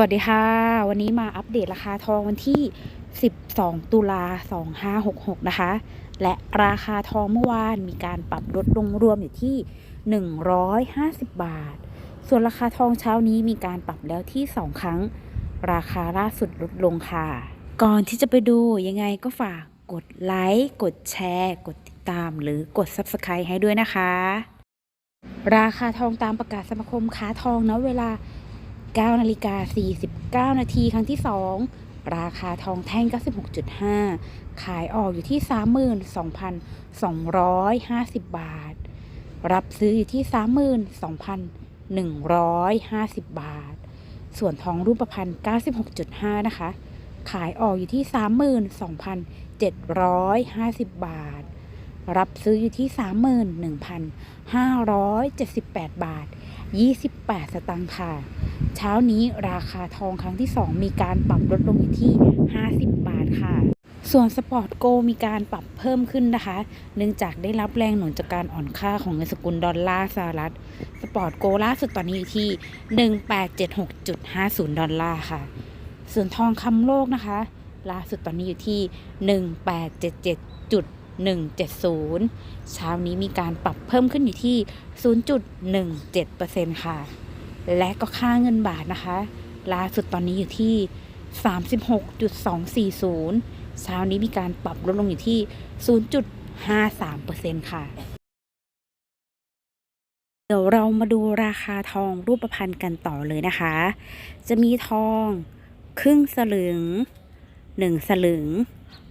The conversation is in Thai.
สวัสดีค่ะ วันนี้มาอัปเดตราคาทองวันที่ 12 ตุลา 2566 นะคะ และราคาทองเมื่อวานมีการปรับลดลงรวมอยู่ที่ 150 บาท ส่วนราคาทองเช้านี้มีการปรับแล้วที่ 2 ครั้ง ราคาล่าสุดลดลงค่ะ ก่อนที่จะไปดูยังไงก็ฝากกดไลค์กดแชร์ กดติดตามหรือกด Subscribe ให้ด้วยนะคะ ราคาทองตามประกาศสมาคมค้าทองนะเวลา 9นาฬิกา49 นาทีครั้งที่ 2 ราคาทองแท่ง 96.5 ขายออกอยู่ที่ 32,250 บาท รับซื้ออยู่ที่ 32,150 บาท ส่วนทองรูปพรรณ96.5 นะคะ ขายออกอยู่ที่ 32,750 บาท รับซื้ออยู่ที่ 31,578 บาท 28 สตางค์ค่ะ เช้านี้ราคาทองครั้งที่ 2 มีการปรับลดลงอยู่ที่ 50 บาทค่ะ ส่วนสปอร์ตโกมีการปรับเพิ่มขึ้นนะคะ เนื่องจากได้รับแรงหนุนจากการอ่อนค่าของเงินสกุลดอลลาร์สหรัฐ สปอร์ตโกล่าสุดตอนนี้อยู่ที่ 1876.50 ดอลลาร์ค่ะ ส่วนทองคำโลกนะคะ ล่าสุดตอนนี้อยู่ที่ 1.70 เช้านี้มีการปรับเพิ่มขึ้นอยู่ที่ 0.17%ค่ะ และก็ค่าเงินบาทนะคะ ล่าสุดตอนนี้อยู่ที่ 36.240 เช้านี้มีการปรับลดลงอยู่ที่ 0.53%ค่ะ เดี๋ยวเรามาดูราคาทองรูปพรรณกันต่อเลยนะคะ จะมีทองครึ่งสลึง 1 สลึง